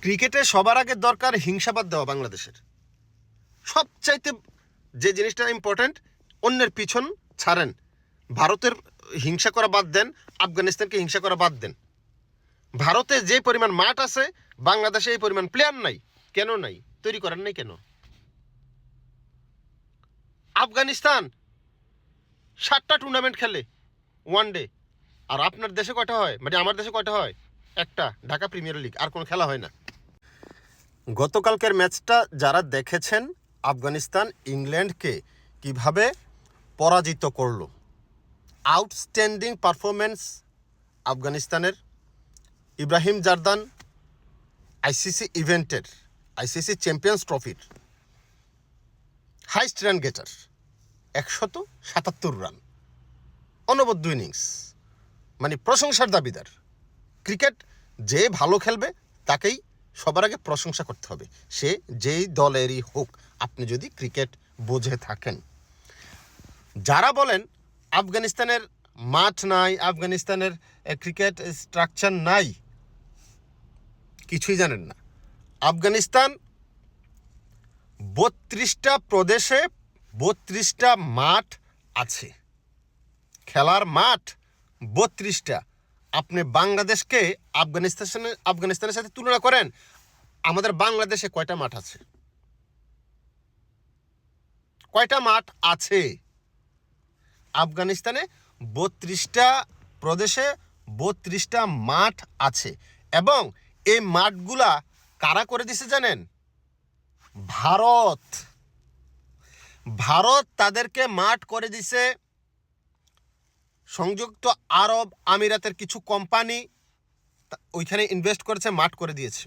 ক্রিকেটে সবার আগে দরকার হিংসাবাদ দেওয়া বাংলাদেশের। সবচাইতে যে জিনিসটা ইম্পর্ট্যান্ট অন্যের পিছন ছাড়েন। ভারতের হিংসা করা বাদ দেন, আফগানিস্তানকে হিংসা করা বাদ দেন। ভারতে যে পরিমাণ মাঠ আছে, বাংলাদেশে এই পরিমাণ প্লেয়ার নাই। কেন নাই? তৈরি করেন নাই কেন? আফগানিস্তান সাতটা টুর্নামেন্ট খেলে ওয়ান ডে আর আপনার দেশে কয়টা হয়? মানে আমার দেশে কয়টা হয়? একটা, ঢাকা প্রিমিয়ার লিগ আর কোনো খেলা হয় না। গতকালকের ম্যাচটা যারা দেখেছেন, আফগানিস্তান ইংল্যান্ডকে কীভাবে পরাজিত করল। আউটস্ট্যান্ডিং পারফরমেন্স আফগানিস্তানের ইব্রাহিম জারদান, আইসিসি ইভেন্টের, আইসিসি চ্যাম্পিয়ন্স ট্রফির হাইস্ট রান গেটার, একশত সাতাত্তর রান। অনবদ্য ইনিংস। মানে প্রশংসার দাবিদার। ক্রিকেট যে ভালো খেলবে, তাকেই সবার আগে প্রশংসা করতে হবে। সে যেই দলেরই হোক, আপনি যদি ক্রিকেট বোঝে থাকেন। যারা বলেন, আফগানিস্তানের মাঠ নাই, আফগানিস্তানের ক্রিকেট স্ট্রাকচার নাই, কিছুই জানেন না। আফগানিস্তান বত্রিশটা প্রদেশে বত্রিশটা মাঠ আছে। খেলার মাঠ বত্রিশটা। আপনি বাংলাদেশকে আফগানিস্তানের আফগানিস্তানের সাথে তুলনা করেন, আমাদের বাংলাদেশে কয়টা মাঠ আছে? কয়টা মাঠ আছে? আফগানিস্তানে বত্রিশটা প্রদেশে বত্রিশটা মাঠ আছে। এবং এই মাঠগুলা কারা করে দিছে জানেন? ভারত। ভারত তাদেরকে মাঠ করে দিছে সংযুক্ত আরব আমিরাতের কিছু কোম্পানি ওইখানে ইনভেস্ট করেছে, মাঠ করে দিয়েছে।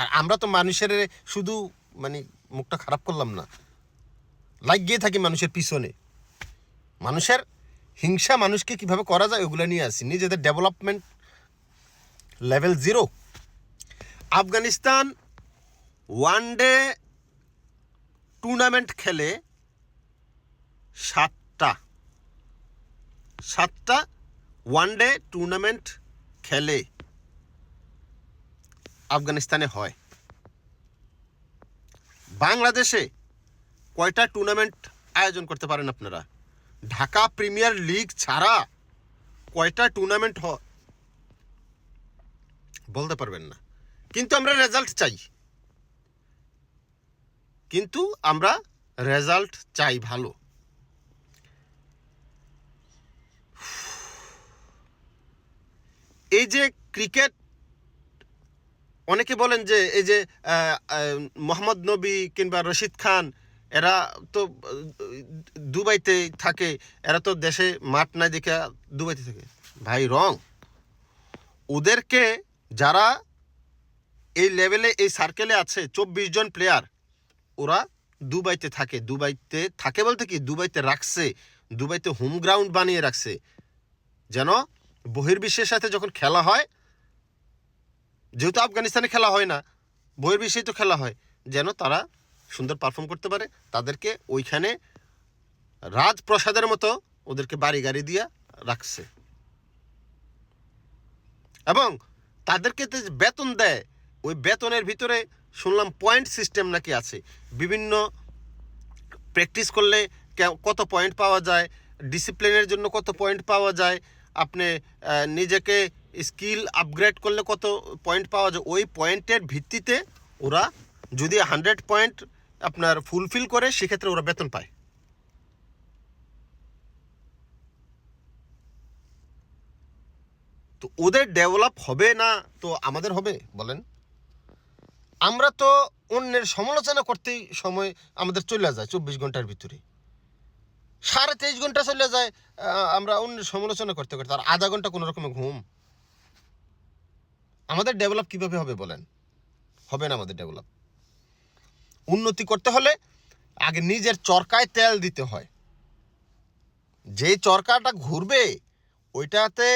আর আমরা তো মানুষের শুধু মানে মুখটা খারাপ করলাম না। লাগিয়ে থাকি মানুষের পিছনে। মানুষের হিংসা মানুষকে কীভাবে করা যায় ওগুলো নিয়ে আসি। নিজেদের development level zero Afghanistan one day tournament খেলে সাতটা সাতটা ওয়ান ডে টুর্নামেন্ট খেলে আফগানিস্তানে হয়। বাংলাদেশে কয়টা টুর্নামেন্ট আয়োজন করতে পারেন আপনারা? ঢাকা প্রিমিয়ার লিগ ছাড়া কয়টা টুর্নামেন্ট হয় বলতে পারবেন না। কিন্তু আমরা রেজাল্ট চাই। কিন্তু আমরা রেজাল্ট চাই ভালো। এই যে ক্রিকেট, অনেকে বলেন যে এই যে মোহাম্মদ নবী কিংবা রশিদ খান, এরা তো দুবাইতে থাকে, এরা তো দেশে মাঠ নাই দেখে দুবাইতে থাকে। ভাই, রং। ওদেরকে যারা এই লেভেলে এই সার্কেলে আছে, চব্বিশ জন প্লেয়ার ওরা দুবাইতে থাকে। দুবাইতে থাকে বলতে কি? দুবাইতে রাখছে। দুবাইতে হোম গ্রাউন্ড বানিয়ে রাখছে। যেন বহির্বিশ্বের সাথে যখন খেলা হয়, যেহেতু আফগানিস্তানে খেলা হয় না, বহির্বিশ্বেই তো খেলা হয়, যেন তারা সুন্দর পারফর্ম করতে পারে, তাদেরকে ওইখানে রাজপ্রসাদের মতো ওদেরকে বাড়ি গাড়ি দিয়া রাখছে। এবং তাদেরকে যে বেতন দেয়, ওই বেতনের ভিতরে শুনলাম পয়েন্ট সিস্টেম নাকি আছে। বিভিন্ন প্র্যাকটিস করলে কত পয়েন্ট পাওয়া যায় ডিসিপ্লিনের জন্য কত পয়েন্ট পাওয়া যায় আপনি নিজেকে স্কিল আপগ্রেড করলে কত পয়েন্ট পাওয়া যায়? ওই পয়েন্টের ভিত্তিতে ওরা যদি হান্ড্রেড পয়েন্ট আপনার ফুলফিল করে, সেক্ষেত্রে ওরা বেতন পায়। তো ওদের ডেভেলপ হবে না তো আমাদের হবে? বলেন। আমরা তো অন্যের সমালোচনা করতেই সময় আমাদের চলে যায় চব্বিশ ঘণ্টার ভিতরে। সাড়ে তেইশ ঘণ্টা চলে যায় আমরা অন্য সমালোচনা করতে করতে, আর আধা ঘণ্টা কোনো রকমের ঘুম। আমাদের ডেভেলপ কীভাবে হবে বলেন? হবে না আমাদের ডেভেলপ উন্নতি করতে হলে আগে নিজের চরকায় তেল দিতে হয়। যে চরকাটা ঘুরবে, ওইটাতে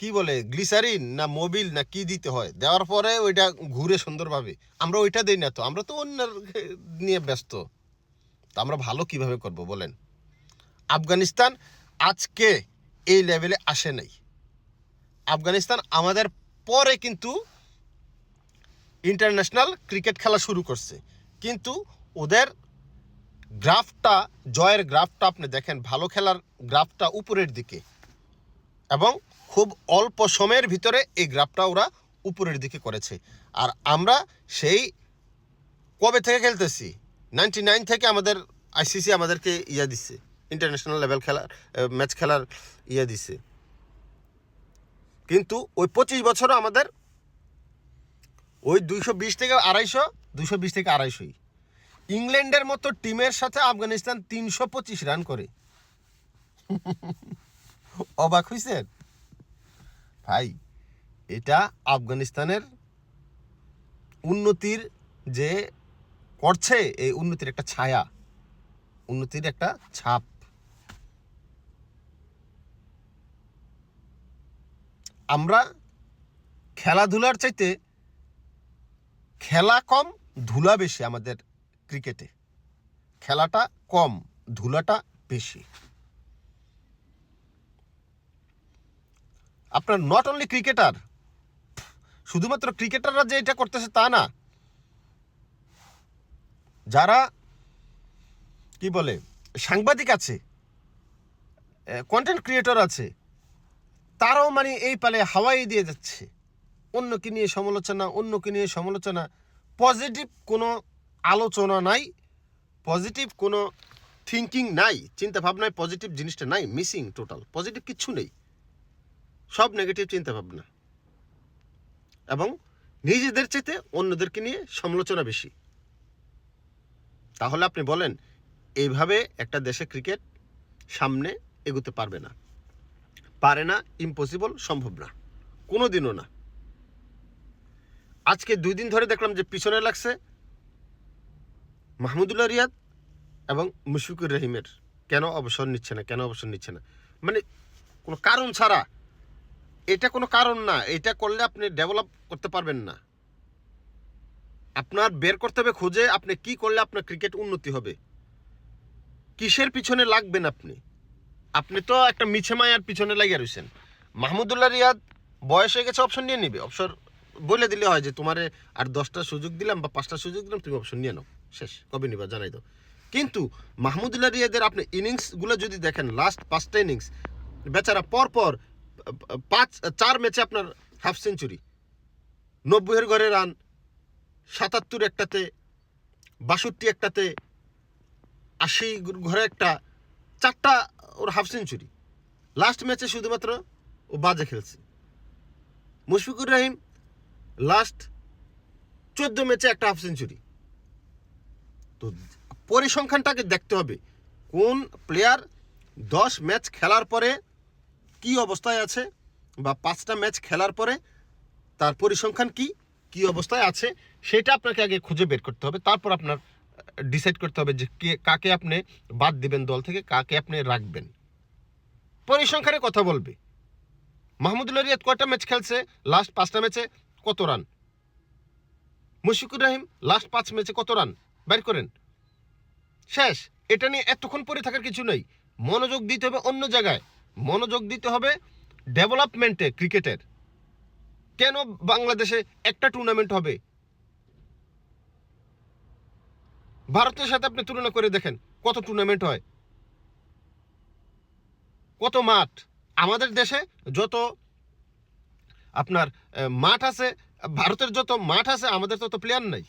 কি বলে গ্লিসারিন না মোবিল না কি দিতে হয়, দেওয়ার পরে ওইটা ঘুরে সুন্দরভাবে। আমরা ওইটা দিই না তো, আমরা তো অন্যের নিয়ে ব্যস্ত। তা আমরা ভালো কীভাবে করব বলেন? আফগানিস্তান আজকে এই লেভেলে আসে নাই। আফগানিস্তান আমাদের পরে কিন্তু ইন্টারন্যাশনাল ক্রিকেট খেলা শুরু করছে। কিন্তু ওদের গ্রাফটা, জয়ের গ্রাফটা আপনি দেখেন, ভালো খেলার গ্রাফটা উপরের দিকে। এবং খুব অল্প সময়ের ভিতরে এই গ্রাফটা ওরা উপরের দিকে করেছে। আর আমরা সেই কবে থেকে খেলতেছি? নাইনটি নাইন থেকে আমাদের আইসিসি আমাদেরকে ইয়া দিচ্ছে ইন্টারন্যাশনাল লেভেল খেলার ম্যাচ খেলার ইয়া দিছে। কিন্তু ওই পঁচিশ বছরও আমাদের ওই দুইশো বিশ থেকে আড়াইশো, দুইশো বিশ থেকে আড়াইশোই। ইংল্যান্ডের মতো টিমের সাথে আফগানিস্তান তিনশো পঁচিশ রান করে। অবাক হয়েছেন ভাই, এটা আফগানিস্তানের উন্নতির যে করছে এই উন্নতির একটা ছায়া, উন্নতির একটা ছাপ। আমরা খেলাধুলার চাইতে খেলা কম, ধুলা বেশি আমাদের ক্রিকেটে। খেলাটা কম, ধুলাটা বেশি। আপনার নট অনলি ক্রিকেটার শুধুমাত্র ক্রিকেটাররা যে এটা করতেছে তা না যারা, কি বলে, সাংবাদিক আছে কন্টেন্ট ক্রিয়েটর আছে, তারাও মানে এই পালে হাওয়াই দিয়ে যাচ্ছে। অন্যকে নিয়ে সমালোচনা, অন্যকে নিয়ে সমালোচনা। পজিটিভ কোনো আলোচনা নাই পজিটিভ কোনো থিঙ্কিং নাই চিন্তা ভাবনায় পজিটিভ জিনিসটা নাই মিসিং টোটাল পজিটিভ কিচ্ছু নেই। সব নেগেটিভ চিন্তা ভাবনা এবং নিজেদের চেতে অন্যদেরকে নিয়ে সমালোচনা বেশি। তাহলে আপনি বলেন, এইভাবে একটা দেশে ক্রিকেট সামনে এগোতে পারবে না। পারে না ইম্পসিবল সম্ভব না। কোনো দিনও না। আজকে দুই দিন ধরে দেখলাম যে পিছনে লাগছে মাহমুদুল্লাহ রিয়াদ এবং মুশফিকুর রহিমের। কেন অবসর নিচ্ছে না, কেন অবসর নিচ্ছে না? মানে কোনো কারণ ছাড়া। এটা কোনো কারণ না। এটা করলে আপনি ডেভেলপ করতে পারবেন না। আপনার বের করতে হবে খুঁজে আপনি কি করলে আপনার ক্রিকেট উন্নতি হবে। কিসের পিছনে লাগবেন আপনি? আপনি তো একটা মিছে মায়ার পিছনে লাগিয়ে রয়েছেন মাহমুদুল্লাহ রিয়াদ বয়স হয়ে গেছে অপশন নিয়ে নিবে। অবসর বলে দিলে হয় যে, তোমারে আর দশটা সুযোগ দিলাম বা পাঁচটা সুযোগ দিলাম, তুমি অপশন নিয়ে নাও। শেষ, কবে নিবা জানাই দাও। কিন্তু মাহমুদুল্লাহ রিয়াদের আপনি ইনিংসগুলো যদি দেখেন লাস্ট পাঁচটা ইনিংস, বেচারা পর পর, পাঁচ, চার ম্যাচে আপনার হাফ সেঞ্চুরি, নব্বইয়ের ঘরে রান সাতাত্তর একটাতে, বাষট্টি একটাতে, আশি ঘরে একটা, চারটা ওর হাফ সেঞ্চুরি লাস্ট ম্যাচে শুধুমাত্র ও বাজে খেলছে। মুশফিকুর রহিম লাস্ট চোদ্দ ম্যাচে একটা হাফ সেঞ্চুরি তো পরিসংখ্যানটাকে দেখতে হবে, কোন প্লেয়ার দশ ম্যাচ খেলার পরে কি অবস্থায় আছে বা পাঁচটা ম্যাচ খেলার পরে তার পরিসংখ্যান কি? কি অবস্থায় আছে, সেটা আপনাকে আগে খুঁজে বের করতে হবে। তারপর আপনার ডিসাইড করতে হবে যে কে, কাকে আপনি বাদ দিবেন দল থেকে, কাকে আপনি রাখবেন। পরিসংখ্যানে কথা বলবে। মাহমুদুল্লাহ রিয়াদ কয়টা ম্যাচ খেলছে? লাস্ট পাঁচটা ম্যাচে কত রান? মুশফিকুর রহিম, লাস্ট পাঁচ ম্যাচে কত রান? বের করেন। শেষ। এটা নিয়ে এতক্ষণ পরে থাকার কিছু নেই। মনোযোগ দিতে হবে অন্য জায়গায়। মনোযোগ দিতে হবে ডেভেলপমেন্টে, ক্রিকেটের। কেন বাংলাদেশে একটা টুর্নামেন্ট হবে? ভারতের সাথে আপনি তুলনা করে দেখেন, কত টুর্নামেন্ট হয়। কত মাঠ। আমাদের দেশে যত আপনার মাঠ আছে, ভারতের যত মাঠ আছে, আমাদের তত প্লেয়ার নাই।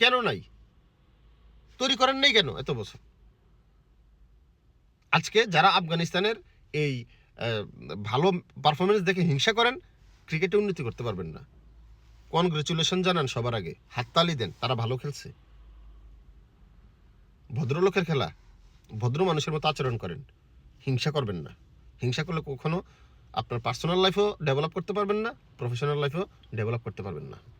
কেন নাই? তৈরি করেন নেই কেন এত বছর? আজকে যারা আফগানিস্তানের এই ভালো পারফরমেন্স দেখে হিংসা করেন ক্রিকেটে উন্নতি করতে পারবেন না। কনগ্রেচুলেশন জানান সবার আগে। হাততালি দেন, তারা ভালো খেলছে। ভদ্রলোকের খেলা, ভদ্র মানুষের মতো আচরণ করেন। হিংসা করবেন না। হিংসা করলে কখনো আপনার পার্সোনাল লাইফও ডেভেলপ করতে পারবেন না প্রফেশনাল লাইফও ডেভেলপ করতে পারবেন না।